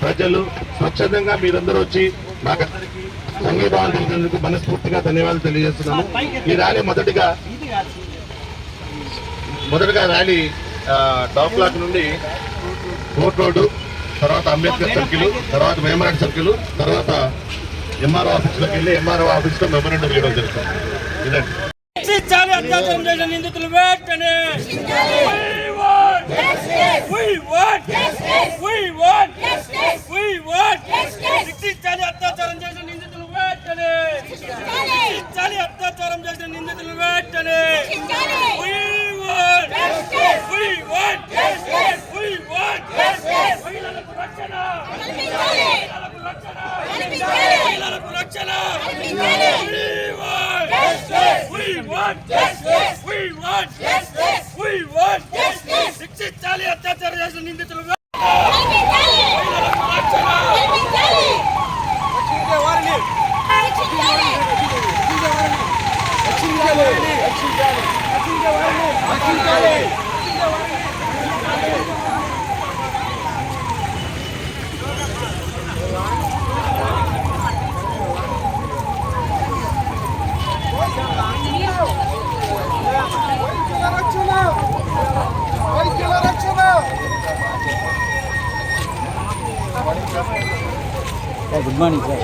ప్రజలు స్వచ్ఛందంగా మీరందరూ వచ్చి నాకు సంఘీభావం మనస్ఫూర్తి మనస్ఫూర్తిగా ధన్యవాదాలు తెలియజేస్తున్నాము ఈ ర్యాలీ మొదటిగా మొదటగా ర్యాలీ టాప్ బ్లాక్ నుండి కోర్ట్ రోడ్డు తర్వాత అంబేద్కర్ సర్కిల్ తర్వాత వేమరాడ్ సర్కిల్ తర్వాత ఎంఆర్ఓ ఆఫీస్లోకి వెళ్ళి ఎంఆర్ఓ ఆఫీస్లో మెమోరెండం చేయడం జరుగుతుంది ఇదండి శిక్షించాలి అత్యాచారం చేసిన నిందితులు వెంటనే శిక్షించాలి అత్యాచారం చేసిన వెంటనే శిక్షించాలి అత్యాచారం చేసిన నిందితులను వెంటనే మహిళలకు రక్షణ మహిళలకు రక్షణ శిక్షించాలి అత్యాచారం చేసిన నిందితులు good morning sir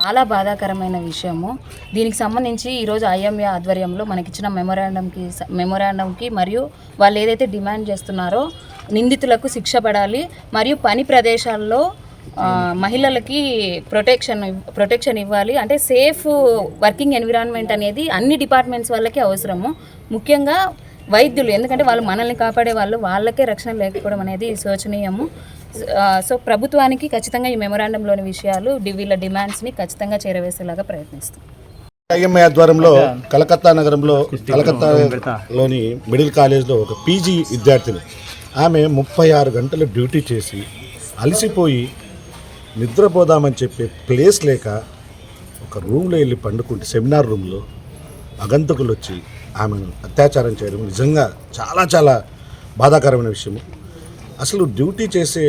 చాలా బాధాకరమైన విషయము. దీనికి సంబంధించి ఈరోజు ఐఎంఏ ఆధ్వర్యంలో మనకిచ్చిన మెమోరాండంకి మెమోరాండంకి మరియు వాళ్ళు ఏదైతే డిమాండ్ చేస్తున్నారో నిందితులకు శిక్ష పడాలి మరియు పని ప్రదేశాల్లో మహిళలకి ప్రొటెక్షన్ ప్రొటెక్షన్ ఇవ్వాలి. అంటే సేఫ్ వర్కింగ్ ఎన్విరాన్మెంట్ అనేది అన్ని డిపార్ట్మెంట్స్ వాళ్ళకి అవసరము. ముఖ్యంగా వైద్యులు ఎందుకంటే వాళ్ళు మనల్ని కాపాడే వాళ్ళు వాళ్ళకే రక్షణ లేకపోవడం అనేది శోచనీయము. సో ప్రభుత్వానికి ఖచ్చితంగా ఈ మెమొరాండంలోని విషయాలు వీళ్ళ డిమాండ్స్ని ఖచ్చితంగా చేరవేసేలాగా ప్రయత్నిస్తాం. ఐఎంఐ ఆధ్వర్యంలో కలకత్తా నగరంలో కలకత్తాలోని మిడిల్ కాలేజ్లో ఒక పీజీ విద్యార్థిని ఆమె ముప్పై ఆరు గంటలు డ్యూటీ చేసి అలసిపోయి నిద్రపోదామని చెప్పే ప్లేస్ లేక ఒక రూమ్లో వెళ్ళి పండుకుంటే సెమినార్ రూమ్లో అగంతకులు వచ్చి ఆమెను అత్యాచారం చేయడం నిజంగా చాలా చాలా బాధాకరమైన విషయము. అసలు డ్యూటీ చేసే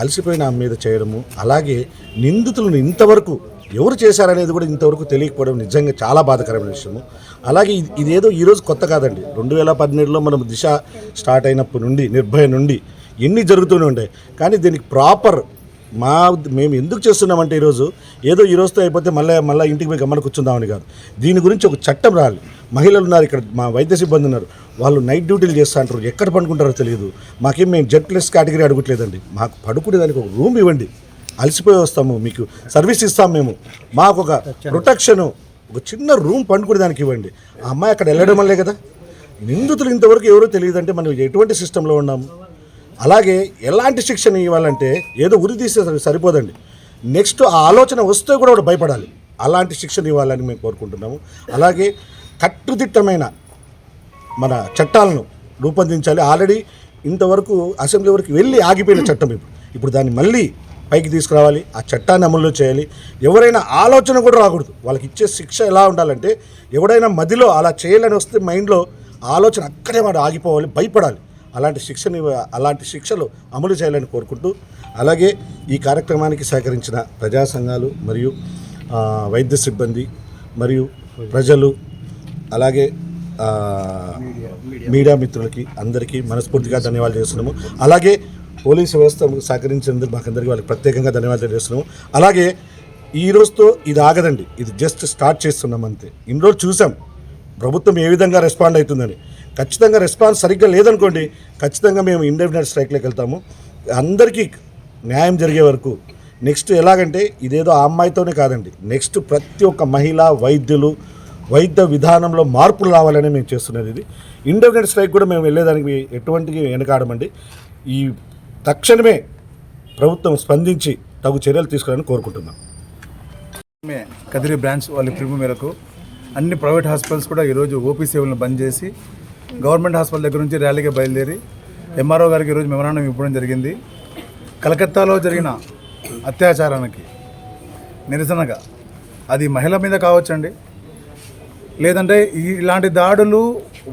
అలసిపోయిన ఆమె మీద చేయడము అలాగే నిందితులను ఇంతవరకు ఎవరు చేశారనేది కూడా ఇంతవరకు తెలియకపోవడం నిజంగా చాలా బాధాకరమైన విషయము. అలాగే ఇదేదో ఈరోజు కొత్త కాదండి. రెండు వేల పదిహేడులో మనం దిశ స్టార్ట్ అయినప్పటి నుండి నిర్భయ నుండి ఎన్ని జరుగుతూనే ఉంటాయి కానీ దీనికి ప్రాపర్ మా మేము ఎందుకు చేస్తున్నామంటే ఈరోజు ఏదో ఈ రోజుతో అయిపోతే మళ్ళీ మళ్ళీ ఇంటికి పోయి గమ్మన కూర్చుందామని కాదు. దీని గురించి ఒక చట్టం రాలి. మహిళలు ఉన్నారు ఇక్కడ మా వైద్య సిబ్బంది ఉన్నారు. వాళ్ళు నైట్ డ్యూటీలు చేస్తూ అంటారు. ఎక్కడ పండుకుంటారో తెలియదు. మాకేం మేము జెడ్ ప్లస్ కేటగిరీ అడగట్లేదండి. మాకు పడుకునే దానికి ఒక రూమ్ ఇవ్వండి. అలసిపోయి వస్తాము మీకు. సర్వీస్ ఇస్తాం మేము. మాకు ఒక ప్రొటెక్షను ఒక చిన్న రూమ్ పండుకునే దానికి ఇవ్వండి. ఆ అమ్మాయి అక్కడ వెళ్ళడం వల్లే కదా. నిందితులు ఇంతవరకు ఎవరో తెలియదంటే మనం ఎటువంటి సిస్టంలో ఉన్నాము? అలాగే ఎలాంటి శిక్షణ ఇవ్వాలంటే ఏదో ఉరి తీసే సరిపోదండి. నెక్స్ట్ ఆ ఆలోచన వస్తే కూడా వాడు భయపడాలి. అలాంటి శిక్షణ ఇవ్వాలని మేము కోరుకుంటున్నాము. అలాగే కట్టుదిట్టమైన మన చట్టాలను రూపొందించాలి. ఆల్రెడీ ఇంతవరకు అసెంబ్లీ వరకు వెళ్ళి ఆగిపోయిన చట్టం ఇప్పుడు ఇప్పుడు దాన్ని మళ్ళీ పైకి తీసుకురావాలి. ఆ చట్టాన్ని అమల్లో చేయాలి. ఎవరైనా ఆలోచన కూడా రాకూడదు. వాళ్ళకి ఇచ్చే శిక్ష ఎలా ఉండాలంటే ఎవడైనా మదిలో అలా చేయాలని వస్తే మైండ్లో ఆలోచన అక్కడే వాడు ఆగిపోవాలి భయపడాలి. అలాంటి శిక్షని అలాంటి శిక్షలు అమలు చేయాలని కోరుకుంటూ అలాగే ఈ కార్యక్రమానికి సహకరించిన ప్రజా సంఘాలు మరియు వైద్య సిబ్బంది మరియు ప్రజలు అలాగే మీడియా మిత్రులకి అందరికీ మనస్ఫూర్తిగా ధన్యవాదాలు చేస్తున్నాము. అలాగే పోలీసు వ్యవస్థ సహకరించినందుకు మాకందరికీ వాళ్ళకి ప్రత్యేకంగా ధన్యవాదాలు చేస్తున్నాము అలాగే ఈ రోజుతో ఇది ఆగదండి. ఇది జస్ట్ స్టార్ట్ చేస్తున్నాం అంతే. ఇన్ని రోజులు చూసాం. ప్రభుత్వం ఏ విధంగా రెస్పాండ్ అవుతుందని. ఖచ్చితంగా రెస్పాన్స్ సరిగ్గా లేదనుకోండి ఖచ్చితంగా మేము ఇండెఫినెట్ స్ట్రైక్లోకి వెళ్తాము. అందరికీ న్యాయం జరిగే వరకు. నెక్స్ట్ ఎలాగంటే ఇదేదో ఆ అమ్మాయితోనే కాదండి. నెక్స్ట్ ప్రతి ఒక్క మహిళ వైద్యులు వైద్య విధానంలో మార్పులు రావాలని మేము చేస్తున్నది ఇది. ఇండెఫినెట్ స్ట్రైక్ కూడా మేము వెళ్ళేదానికి ఎటువంటి వెనకాడమండి. ఈ తక్షణమే ప్రభుత్వం స్పందించి తగు చర్యలు తీసుకోవాలని కోరుకుంటున్నాం. మే కదిరి బ్రాంచ్ వాళ్ళ పిలుపు మేరకు అన్ని ప్రైవేట్ హాస్పిటల్స్ కూడా ఈరోజు ఓపీ సేవలను బంద్ చేసి గవర్నమెంట్ హాస్పిటల్ దగ్గర నుంచి ర్యాలీగా బయలుదేరి ఎంఆర్ఓ గారికి ఈరోజు మెమరాండం ఇవ్వడం జరిగింది. కలకత్తాలో జరిగిన అత్యాచారానికి నిరసనగా అది మహిళ మీద కావచ్చండి. లేదంటే ఇలాంటి దాడులు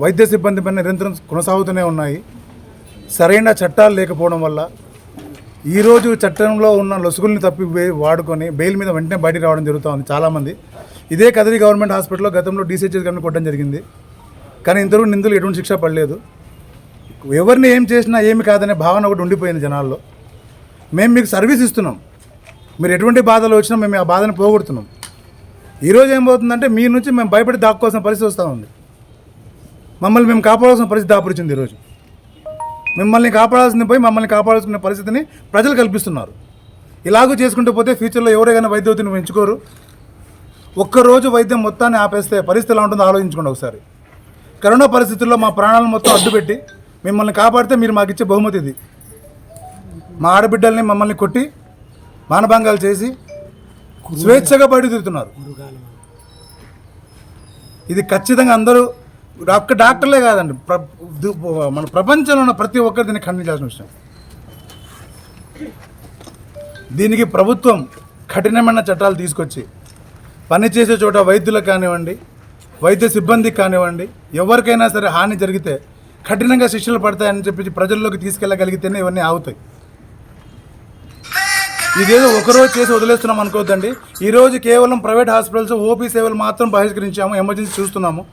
వైద్య సిబ్బంది పైన నిరంతరం కొనసాగుతూనే ఉన్నాయి. సరైన చట్టాలు లేకపోవడం వల్ల ఈరోజు చట్టంలో ఉన్న లొసుగుల్ని తప్పి వాడుకొని బెయిల్ మీద వెంటనే బయటికి రావడం జరుగుతుంది చాలామంది. ఇదే కదిరి గవర్నమెంట్ హాస్పిటల్లో గతంలో డీసీహెచ్ఎస్ గారిని కొట్టడం జరిగింది. కానీ ఇంతవరకు నిందులు ఎటువంటి శిక్ష పడలేదు. ఎవరిని ఏం చేసినా ఏమి కాదనే భావన ఒకటి ఉండిపోయింది జనాల్లో. మేము మీకు సర్వీస్ ఇస్తున్నాం. మీరు ఎటువంటి బాధలు వచ్చినా మేము ఆ బాధను పోగొడుతున్నాం. ఈరోజు ఏమవుతుందంటే మీ నుంచి మేము భయపడి దాక్కోవాల్సిన పరిస్థితి వస్తూ ఉంది. మమ్మల్ని మేము కాపాడాల్సిన పరిస్థితి దాపురించింది ఈరోజు మిమ్మల్ని కాపాడాల్సింది పోయి మమ్మల్ని కాపాడాల్సిన పరిస్థితిని ప్రజలు కల్పిస్తున్నారు. ఇలాగూ చేసుకుంటూ పోతే ఫ్యూచర్లో ఎవరైనా వైద్యుతిని పెంచుకోరు. ఒక్కరోజు వైద్యం మొత్తాన్ని ఆపేస్తే పరిస్థితి ఎలా ఉంటుందో ఆలోచించుకోండి ఒకసారి. కరోనా పరిస్థితుల్లో మా ప్రాణాలను మొత్తం అడ్డుపెట్టి మిమ్మల్ని కాపాడితే మీరు మాకు ఇచ్చే బహుమతి ఇది. మా ఆడబిడ్డల్ని మమ్మల్ని కొట్టి మానభంగాలు చేసి స్వేచ్ఛగా బయట తిరుగుతున్నారు. ఇది ఖచ్చితంగా అందరూ ఒక్క డాక్టర్లే కాదండి. మన ప్రపంచంలో ఉన్న ప్రతి ఒక్కరు దీన్ని ఖండించాల్సిన విషయం. దీనికి ప్రభుత్వం కఠినమైన చట్టాలు తీసుకొచ్చి పనిచేసే చోట వైద్యులకు కానివ్వండి వైద్య సిబ్బందికి కానివ్వండి ఎవరికైనా సరే హాని జరిగితే కఠినంగా శిక్షలు పడతాయని చెప్పి ప్రజల్లోకి తీసుకెళ్ళగలిగితేనే ఇవన్నీ ఆగుతాయి. ఇదేదో ఒకరోజు చేసి వదిలేస్తున్నాం అనుకోవద్దండి. ఈరోజు కేవలం ప్రైవేట్ హాస్పిటల్స్ ఓపీ సేవలు మాత్రం బహిష్కరించాము ఎమర్జెన్సీ చూస్తున్నాము.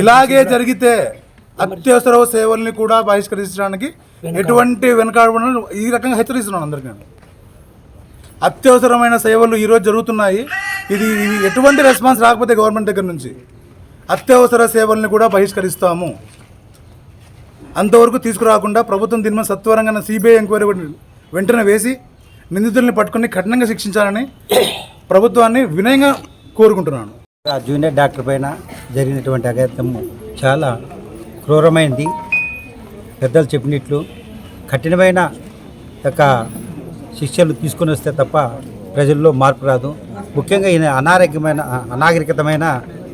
ఇలాగే జరిగితే అత్యవసర సేవల్ని కూడా బహిష్కరించడానికి ఎటువంటి వెనకాడకుండా ఈ రకంగా హెచ్చరిస్తున్నాను అందరికీ. నేను. అత్యవసరమైన సేవలు ఈరోజు జరుగుతున్నాయి. ఇది ఎటువంటి రెస్పాన్స్ రాకపోతే గవర్నమెంట్ దగ్గర నుంచి. అత్యవసర సేవల్ని కూడా బహిష్కరిస్తాము. అంతవరకు తీసుకురాకుండా ప్రభుత్వం దీని మీద సత్వరంగా సిబిఐ ఎంక్వైరీ వెంటనే వేసి నిందితుల్ని పట్టుకుని కఠినంగా శిక్షించాలని ప్రభుత్వాన్ని వినయంగా కోరుకుంటున్నాను. ఆ జూనియర్ డాక్టర్ పైన జరిగినటువంటి అగత్యము చాలా క్రూరమైంది. పెద్దలు చెప్పినట్లు కఠినమైన యొక్క శిక్షలు తీసుకొని వస్తే తప్ప ప్రజల్లో మార్పు రాదు. ముఖ్యంగా ఈయన అనారోగ్యమైన అనాగరికతమైన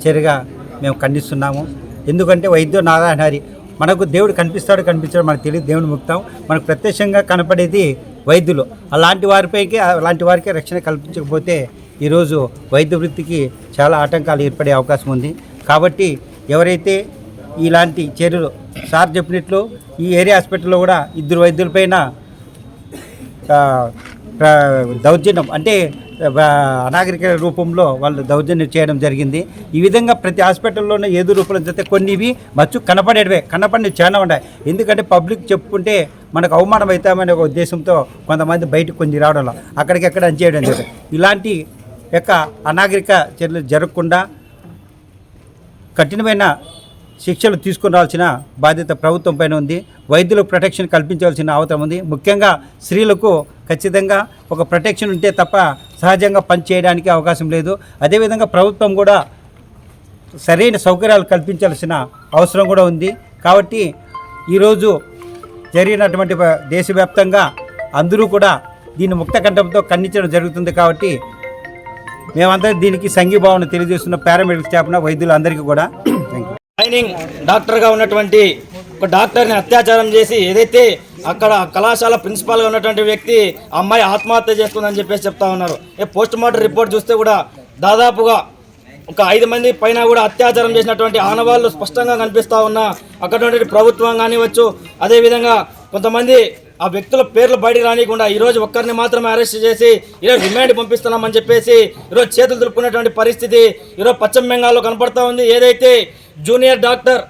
చర్యగా మేము ఖండిస్తున్నాము. ఎందుకంటే వైద్య నారాయణ హరి మనకు దేవుడు కనిపిస్తాడు కనిపించాడు మనకు తెలియదు దేవుని ముక్తాం. మనకు ప్రత్యక్షంగా కనపడేది వైద్యులు. అలాంటి వారిపైకి అలాంటి వారికి రక్షణ కల్పించకపోతే ఈరోజు వైద్య వృత్తికి చాలా ఆటంకాలు ఏర్పడే అవకాశం ఉంది. కాబట్టి ఎవరైతే ఇలాంటి చర్యలు సార్ చెప్పినట్లు ఈ ఏరియా హాస్పిటల్లో కూడా ఇద్దరు వైద్యులపైన దౌర్జన్యం అంటే అనాగరిక రూపంలో వాళ్ళు దౌర్జన్యం చేయడం జరిగింది. ఈ విధంగా ప్రతి హాస్పిటల్లోనే ఏదో రూపంలో జరిగితే కొన్ని ఇవి మచ్చు కనపడేటివే కనపడినవి చాలా ఉన్నాయి. ఎందుకంటే పబ్లిక్ చెప్పుకుంటే మనకు అవమానం అవుతామనే ఒక ఉద్దేశంతో కొంతమంది బయటకు కొన్ని రావడంలో అక్కడికి అంచేయడం చేయడం జరిగింది ఇలాంటి యొక్క అనాగరిక చర్యలు జరగకుండా కఠినమైన శిక్షలు తీసుకురావాల్సిన బాధ్యత ప్రభుత్వం పైన ఉంది. వైద్యులకు ప్రొటెక్షన్ కల్పించవలసిన అవసరం ఉంది. ముఖ్యంగా స్త్రీలకు ఖచ్చితంగా ఒక ప్రొటెక్షన్ ఉంటే తప్ప సహజంగా పనిచేయడానికి అవకాశం లేదు. అదేవిధంగా ప్రభుత్వం కూడా సరైన సౌకర్యాలు కల్పించాల్సిన అవసరం కూడా ఉంది. కాబట్టి ఈరోజు జరిగినటువంటి దేశవ్యాప్తంగా అందరూ కూడా దీన్ని ముక్త కంఠంతో ఖండించడం జరుగుతుంది కాబట్టి మేమందరం దీనికి సంఘీభావన తెలియజేస్తున్న పారామెడికల్ స్టాఫ్న వైద్యులందరికీ కూడా ట్రైనింగ్ డాక్టర్గా ఉన్నటువంటి ఒక డాక్టర్ని అత్యాచారం చేసి ఏదైతే అక్కడ కళాశాల ప్రిన్సిపాల్గా ఉన్నటువంటి వ్యక్తి ఆ అమ్మాయి ఆత్మహత్య చేసుకుందని చెప్పేసి చెప్తా ఉన్నారు. ఏ పోస్ట్ మార్టం రిపోర్ట్ చూస్తే కూడా దాదాపుగా ఒక ఐదు మంది పైన కూడా అత్యాచారం చేసినటువంటి ఆనవాళ్ళు స్పష్టంగా కనిపిస్తూ ఉన్నా. అక్కడ ప్రభుత్వం కానివచ్చు అదేవిధంగా కొంతమంది ఆ వ్యక్తుల పేర్లు బయటికి రానియకుండా ఈరోజు ఒక్కరిని మాత్రమే అరెస్ట్ చేసి ఈరోజు రిమాండ్ పంపిస్తున్నామని చెప్పేసి ఈరోజు చేతులు దులుపుకున్నటువంటి పరిస్థితి ఈరోజు పశ్చిమ బెంగాల్లో కనపడతా ఉంది. ఏదైతే జూనియర్ డాక్టర్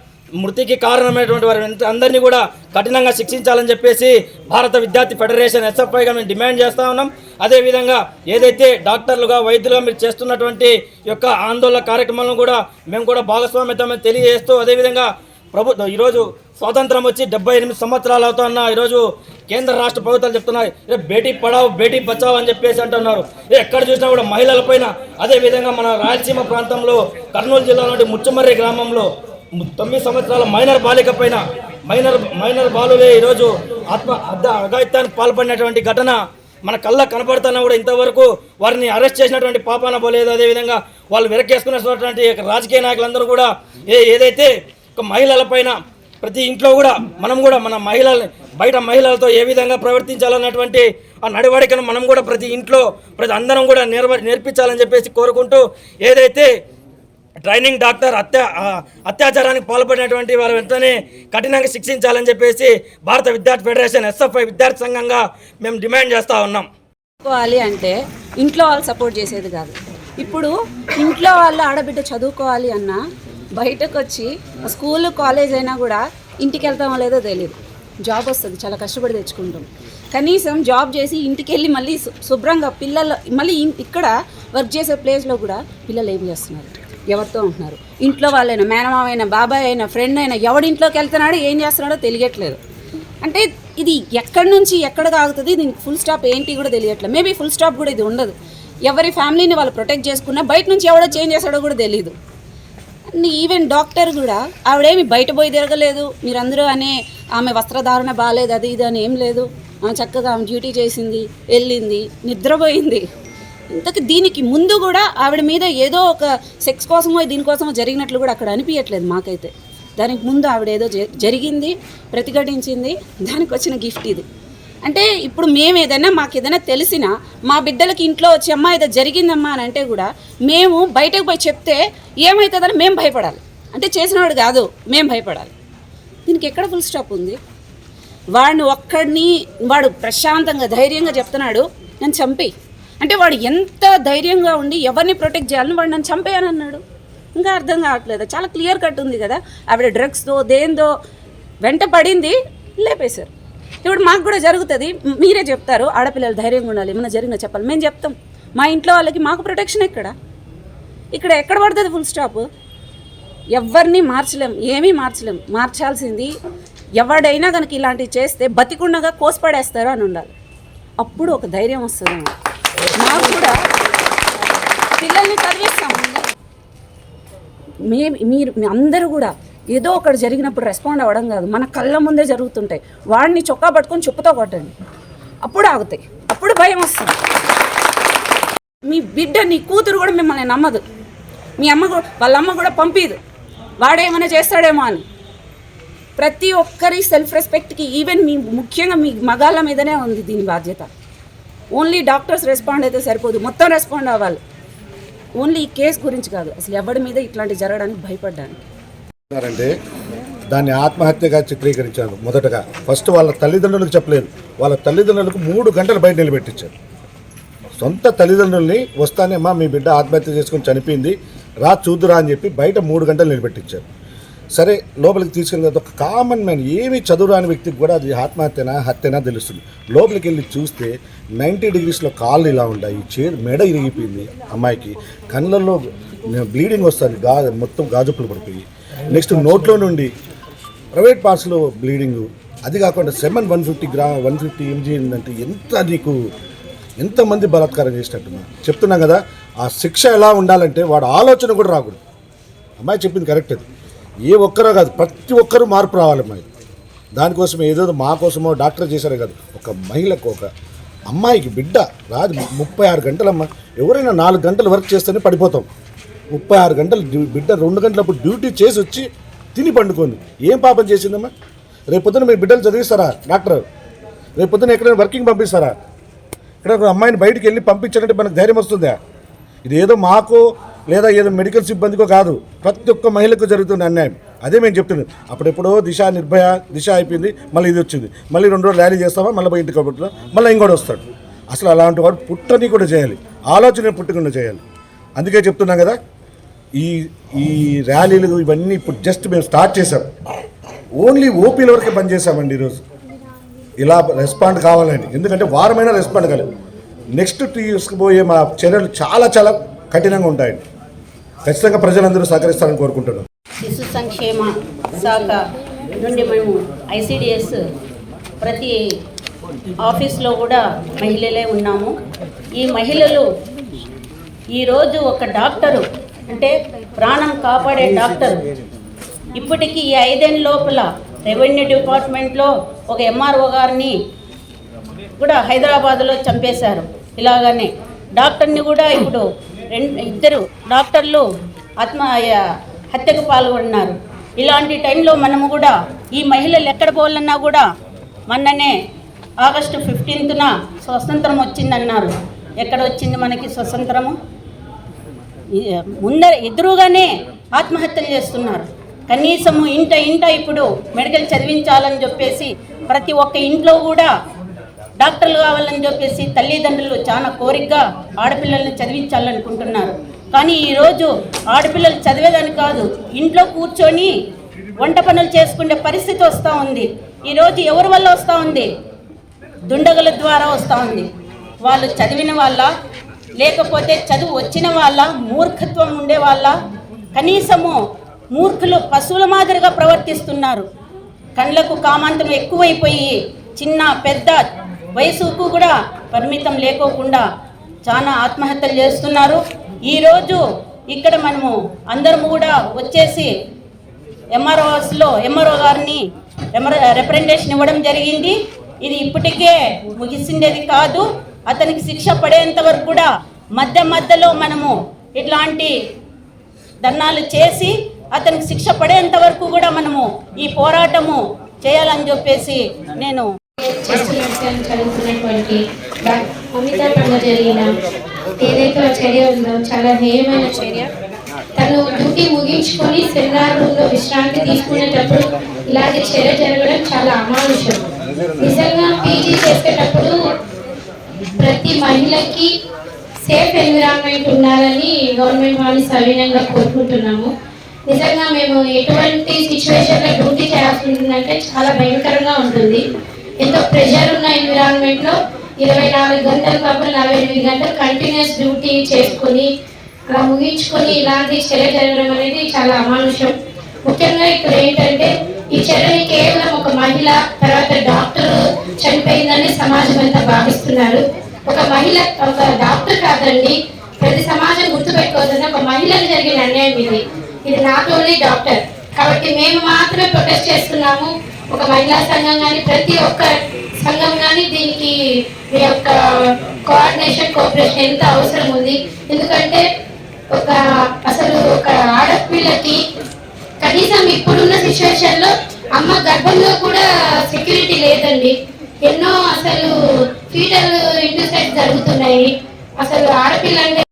మృతికి కారణమైనటువంటి వారి అందరినీ కూడా కఠినంగా శిక్షించాలని చెప్పేసి భారత విద్యార్థి ఫెడరేషన్ ఎస్ఎఫ్ఐగా మేము డిమాండ్ చేస్తూ ఉన్నాం. అదేవిధంగా ఏదైతే డాక్టర్లుగా వైద్యులుగా మీరు చేస్తున్నటువంటి యొక్క ఆందోళన కార్యక్రమాలను కూడా మేము కూడా భాగస్వామ్యతమని తెలియజేస్తూ అదేవిధంగా ప్రభుత్వం ఈరోజు స్వాతంత్రం వచ్చి డెబ్బై ఎనిమిది సంవత్సరాలు అవుతున్న ఈరోజు కేంద్ర రాష్ట్ర ప్రభుత్వాలు చెప్తున్నాయి. బేటీ పడావు బేటీ బచావ్ అని చెప్పేసి అంటున్నారు. ఎక్కడ చూసినా కూడా మహిళలపైన అదేవిధంగా మన రాయలసీమ ప్రాంతంలో కర్నూలు జిల్లాలోని ముచ్చుమర్రి గ్రామంలో తొమ్మిది సంవత్సరాల మైనర్ బాలిక పైన మైనర్ మైనర్ బాలులే ఈరోజు ఆత్మ అర్ధ అఘాయిత్యానికి పాల్పడినటువంటి ఘటన మన కళ్ళ కనపడుతున్నా కూడా ఇంతవరకు వారిని అరెస్ట్ చేసినటువంటి పాపాన పోలేదు. అదేవిధంగా వాళ్ళు వెనకేసుకున్నటువంటి రాజకీయ నాయకులందరూ కూడా ఏ ఏదైతే ఒక మహిళల పైన ప్రతి ఇంట్లో కూడా మనం కూడా మన మహిళల్ని బయట మహిళలతో ఏ విధంగా ప్రవర్తించాలన్నటువంటి ఆ నడవడికను మనం కూడా ప్రతి ఇంట్లో ప్రతి అందరం కూడా నేర్వ నేర్పించాలని చెప్పేసి కోరుకుంటూ ఏదైతే ట్రైనింగ్ డాక్టర్ అత్యా అత్యాచారానికి పాల్పడినటువంటి వారు వెంటనే కఠినంగా శిక్షించాలని చెప్పేసి భారత విద్యార్థి ఫెడరేషన్ ఎస్ఎఫ్ఐ విద్యార్థి సంఘంగా మేము డిమాండ్ చేస్తూ ఉన్నాం. చదువుకోవాలి అంటే ఇంట్లో వాళ్ళు సపోర్ట్ చేసేది కాదు. ఇప్పుడు ఇంట్లో వాళ్ళు ఆడబిడ్డ చదువుకోవాలి అన్నా బయటకు వచ్చి స్కూల్ కాలేజ్ అయినా కూడా ఇంటికి వెళ్తామో లేదో తెలియదు జాబ్ వస్తుంది చాలా కష్టపడి తెచ్చుకుంటాం. కనీసం జాబ్ చేసి ఇంటికి వెళ్ళి మళ్ళీ శుభ్రంగా పిల్లలు మళ్ళీ ఇక్కడ వర్క్ చేసే ప్లేస్లో కూడా పిల్లలు ఏం చేస్తున్నారు? ఎవరితో ఉంటున్నారు? ఇంట్లో వాళ్ళైనా అయినా బాబాయ్ అయినా ఫ్రెండ్ అయినా ఎవడింట్లోకి వెళ్తున్నాడో ఏం చేస్తున్నాడో తెలియట్లేదు. అంటే ఇది ఎక్కడి నుంచి ఎక్కడ ఆగుతుంది దీనికి ఫుల్ స్టాప్ ఏంటి కూడా తెలియట్లేదు. మేబీ ఫుల్ స్టాప్ కూడా ఇది ఉండదు. ఎవరి ఫ్యామిలీని వాళ్ళు ప్రొటెక్ట్ చేసుకున్నా బయట నుంచి ఎవడో చేంజ్ చేస్తాడో కూడా తెలియదు ఈవెన్ డాక్టర్ కూడా ఆవిడేమి బయట పోయి తిరగలేదు. మీరందరూ అనే ఆమె వస్త్రధారణ బాగాలేదు అది ఇది అని ఏం లేదు. ఆమె చక్కగా ఆమె డ్యూటీ చేసింది వెళ్ళింది నిద్రపోయింది. ఇంతకు దీనికి ముందు కూడా ఆవిడ మీద ఏదో ఒక సెక్స్ కోసమో దీనికోసమో జరిగినట్లు కూడా అక్కడ అనిపించట్లేదు మాకైతే. దానికి ముందు ఆవిడ ఏదో జ- జరిగింది ప్రతిఘటించింది దానికి వచ్చిన గిఫ్ట్ ఇది. అంటే ఇప్పుడు మేము ఏదైనా మాకు ఏదైనా తెలిసినా మా బిడ్డలకి ఇంట్లో వచ్చి అమ్మ ఏదో జరిగిందమ్మా అని అంటే కూడా మేము బయటకు పోయి చెప్తే ఏమవుతుందని మేము భయపడాలి. అంటే చేసినవాడు కాదు మేము భయపడాలి. దీనికి ఎక్కడ ఫుల్ స్టాప్ ఉంది? వాడిని ఒక్కడిని వాడు ప్రశాంతంగా ధైర్యంగా చెప్తున్నాడు నన్ను చంపి అంటే వాడు ఎంత ధైర్యంగా ఉండి ఎవరిని ప్రొటెక్ట్ చేయాలని వాడు నన్ను చంపేయనన్నాడు. ఇంకా అర్థం కావట్లేదు? చాలా క్లియర్ కట్ ఉంది కదా. ఆవిడ డ్రగ్స్తో దేందో వెంట పడింది లేపేశారు. ఇప్పుడు మాకు కూడా జరుగుతుంది. మీరే చెప్తారు ఆడపిల్లలు ధైర్యంగా ఉండాలి ఏమైనా జరిగినా చెప్పాలి. మేము చెప్తాం. మా ఇంట్లో వాళ్ళకి మాకు ప్రొటెక్షన్ ఎక్కడ? ఇక్కడ ఎక్కడ పడుతుంది ఫుల్ స్టాప్ ఎవరిని మార్చలేం ఏమీ మార్చలేం. మార్చాల్సింది ఎవడైనా కనుక ఇలాంటివి చేస్తే బతికుండగా కోసిపడేస్తారు అని ఉండాలి. అప్పుడు ఒక ధైర్యం వస్తుంది మాకు కూడా పిల్లల్ని చదివిస్తాం. మే మీరు మీ అందరూ కూడా ఏదో ఒకటి జరిగినప్పుడు రెస్పాండ్ అవ్వడం కాదు. మన కళ్ళ ముందే జరుగుతుంటాయి. వాడిని చొక్కా పట్టుకొని చెప్పుతో కొట్టండి. అప్పుడు ఆగుతాయి. అప్పుడు భయం వస్తుంది. మీ బిడ్డ నీ కూతురు కూడా మిమ్మల్ని నమ్మదు. మీ అమ్మ కూడా వాళ్ళ అమ్మ కూడా పంపిదు. వాడేమైనా చేస్తాడేమో అని. ప్రతి ఒక్కరి సెల్ఫ్ రెస్పెక్ట్కి ఈవెన్ మీ ముఖ్యంగా మీ మగాళ్ళ మీదనే ఉంది దీని బాధ్యత. ఓన్లీ డాక్టర్స్ రెస్పాండ్ అయితే సరిపోదు. మొత్తం రెస్పాండ్ అవ్వాలి. ఓన్లీ ఈ కేసు గురించి కాదు. అసలు ఎవరి మీద ఇట్లాంటి జరగడానికి భయపడ్డాను అంటే దాన్ని ఆత్మహత్యగా చిత్రీకరించారు మొదటగా. ఫస్ట్ వాళ్ళ తల్లిదండ్రులకు చెప్పలేదు. వాళ్ళ తల్లిదండ్రులకు మూడు గంటలు బయట నిలబెట్టించారు. సొంత తల్లిదండ్రుల్ని వస్తానే అమ్మా మీ బిడ్డ ఆత్మహత్య చేసుకుని చనిపోయింది. రా చూద్దురా అని చెప్పి బయట మూడు గంటలు నిలబెట్టించారు. సరే లోపలికి తీసుకెళ్ళిన తర్వాత ఒక కామన్ మ్యాన్ ఏమి చదువురాని వ్యక్తికి కూడా అది ఆత్మహత్యనా హత్యనా తెలుస్తుంది. లోపలికి వెళ్ళి చూస్తే నైంటీ డిగ్రీస్లో కాళ్ళు ఇలా ఉన్నాయి చే మెడ ఇరిగిపోయింది అమ్మాయికి. కళ్ళల్లో బ్లీడింగ్ వస్తుంది. గా మొత్తం గాజుప్పులు పడిపోయి. నెక్స్ట్ నోట్లో నుండి ప్రైవేట్ పార్ట్స్లో బ్లీడింగ్ అది కాకుండా సెవెన్ వన్ ఫిఫ్టీ గ్రా వన్ ఫిఫ్టీ ఎంజీ అంటే ఎంత నీకు ఎంతమంది బలాత్కారం చేసినట్టున్నా. చెప్తున్నాం కదా ఆ శిక్ష ఎలా ఉండాలంటే వాడు ఆలోచన కూడా రాకూడదు. అమ్మాయి చెప్పింది కరెక్ట్ అది. ఏ ఒక్కరో కాదు ప్రతి ఒక్కరూ మార్పు రావాలి అమ్మాయి దానికోసం ఏదో మా కోసమో డాక్టర్ చేశారే కాదు. ఒక మహిళకు ఒక అమ్మాయికి బిడ్డ రాదు. ముప్పై ఆరు గంటలమ్మ. ఎవరైనా నాలుగు గంటలు వర్క్ చేస్తేనే పడిపోతాం. ముప్పై ఆరు గంటలు బిడ్డ రెండు గంటలప్పుడు డ్యూటీ చేసి వచ్చి తిని పండుకుంది ఏం పాపం చేసిందమ్మా? రేపు పొద్దున మీ బిడ్డలు చదివిస్తారా డాక్టర్? రేపు పొద్దున ఎక్కడైనా వర్కింగ్ పంపిస్తారా? ఇక్కడ ఒక అమ్మాయిని బయటికి వెళ్ళి పంపించాలంటే మనకు ధైర్యం వస్తుందా? ఇదేదో మాకు లేదా ఏదో మెడికల్ సిబ్బందికో కాదు ప్రతి ఒక్క మహిళకు జరుగుతున్న అన్యాయం. అదే మేము చెప్తున్నాం. అప్పుడెప్పుడో దిశ నిర్భయ దిశ అయిపోయింది మళ్ళీ ఇది వచ్చింది. మళ్ళీ రెండు రోజులు ర్యాలీ చేస్తామా మళ్ళీ పోయి ఇంటికి కాబట్టి మళ్ళీ ఇంకోటి వస్తాడు. అసలు అలాంటి వాడు పుట్టని కూడా చేయాలి. ఆలోచన పుట్టకుండా చేయాలి. అందుకే చెప్తున్నాం కదా ఈ ఈ ర్యాలీలు ఇవన్నీ ఇప్పుడు జస్ట్ మేము స్టార్ట్ చేసాం ఓన్లీ ఓపీల వరకే బంద్ చేసామండి ఈరోజు. ఇలా రెస్పాండ్ కావాలని. ఎందుకంటే వారమైనా రెస్పాండ్ కాలేదు. నెక్స్ట్ తీసుకుపోయే మా చర్యలు చాలా చాలా కఠినంగా ఉంటాయండి. ఖచ్చితంగా ప్రజలందరూ సహకరిస్తారని కోరుకుంటున్నాం. శిశు సంక్షేమ శాఖ నుండి మేము ఐసిడిఎస్ ప్రతి ఆఫీస్లో కూడా మహిళలే ఉన్నాము. ఈ మహిళలు ఈరోజు ఒక డాక్టరు అంటే ప్రాణం కాపాడే డాక్టర్. ఇప్పటికీ ఈ ఐదేళ్ళ లోపల రెవెన్యూ డిపార్ట్మెంట్లో ఒక ఎంఆర్ఓ గారిని కూడా హైదరాబాద్లో చంపేశారు. ఇలాగనే డాక్టర్ని కూడా ఇప్పుడు రెండు ఇద్దరు డాక్టర్లు ఆత్మ హత్యకు పాల్గొన్నారు. ఇలాంటి టైంలో మనము కూడా ఈ మహిళలు ఎక్కడ పోవాలన్నా కూడా మొన్ననే ఆగస్టు ఫిఫ్టీన్త్న స్వతంత్రం వచ్చిందన్నారు. ఎక్కడ వచ్చింది మనకి స్వతంత్రము? ముందర ఎదురుగానే ఆత్మహత్యలు చేస్తున్నారు. కనీసము ఇంట ఇంట ఇప్పుడు మెడికల్ చదివించాలని చెప్పేసి ప్రతి ఒక్క ఇంట్లో కూడా డాక్టర్లు కావాలని చెప్పేసి తల్లిదండ్రులు చాలా కోరికగా ఆడపిల్లల్ని చదివించాలనుకుంటున్నారు. కానీ ఈరోజు ఆడపిల్లలు చదివేదని కాదు ఇంట్లో కూర్చొని వంట పనులు చేసుకునే పరిస్థితి వస్తూ ఉంది. ఈరోజు ఎవరి వల్ల వస్తూ ఉంది? దుండగుల ద్వారా వస్తూ ఉంది. వాళ్ళు చదివిన వాళ్ళ లేకపోతే చదువు వచ్చిన వాళ్ళ మూర్ఖత్వం ఉండే వాళ్ళ కనీసము మూర్ఖులు పశువుల మాదిరిగా ప్రవర్తిస్తున్నారు. కళ్ళకు కామాంతం ఎక్కువైపోయి చిన్న పెద్ద వయసుకు కూడా పరిమితం లేకోకుండా చాలా ఆత్మహత్యలు చేస్తున్నారు. ఈరోజు ఇక్కడ మనము అందరము కూడా వచ్చేసి ఎంఆర్ఓస్లో ఎంఆర్ఓ గారిని రిప్రజెంటేషన్ ఇవ్వడం జరిగింది. ఇది ఇప్పటికే ముగిసిండేది కాదు. అతనికి శిక్ష పడేంత వరకు కూడా మధ్య మధ్యలో మనము ఇట్లాంటి ధర్నాలు చేసి అతనికి శిక్ష పడేంత వరకు కూడా మనము ఈ పోరాటము చేయాలని చెప్పేసి నేను జరుగుతున్నటువంటి డా- జరిగిన ఏదైతే ఆ చర్య ఉందో చాలా హేయమైన చర్య. తను డ్యూటీ ముగించుకొని సెమినార్ విశ్రాంతి తీసుకునేటప్పుడు ఇలాంటి చర్య జరగడం చాలా అమానుషం. నిజంగా పీజీ చేసేటప్పుడు ప్రతి మహిళకి సేఫ్ ఎన్విరాన్మెంట్ ఉండాలని గవర్నమెంట్ వాళ్ళని సవినంగా కోరుకుంటున్నాము. నిజంగా మేము ఎటువంటి సిచ్యువేషన్లో డ్యూటీ చేయాల్సి ఉంటుందంటే చాలా భయంకరంగా ఉంటుంది. ఎంతో ప్రెషర్ ఉన్న ఎన్విరాన్మెంట్లో ఇరవై నాలుగు గంటలు కాకుండా నలభై ఎనిమిది గంటలు కంటిన్యూస్ డ్యూటీ చేసుకొని అలా ముగించుకొని ఇలాంటి చర్య జరగడం అనేది చాలా అమానుషం. ముఖ్యంగా ఇక్కడ ఏంటంటే ఈ చర్యని కేవలం ఒక మహిళ తర్వాత డాక్టర్ చనిపోయిందని సమాజం అంతా భావిస్తున్నారు. ఒక మహిళ ఒక డాక్టర్ కాదండి ప్రతి సమాజం గుర్తుపెట్టుకోవాల్సిన ఒక మహిళకు జరిగిన అన్యాయం ఇది. ఇది నాట్ ఓన్లీ డాక్టర్. కాబట్టి మేము మాత్రమే ప్రొటెస్ట్ చేస్తున్నాము. ఒక మహిళా సంఘం కానీ ప్రతి ఒక్క సంఘం కానీ దీనికి మీ యొక్క కోఆర్డినేషన్ కోఆపరేషన్ ఎంత అవసరం ఉంది. ఎందుకంటే ఒక అసలు ఒక ఆడపిల్లకి కనీసం ఇప్పుడున్న సిచ్యువేషన్లో అమ్మ గర్భంలో కూడా సెక్యూరిటీ లేదండి. ఎన్నో అసలు ఫీటల్ ఇంటర్సెట్ జరుగుతున్నాయి. అసలు ఆడపిల్ల అంటే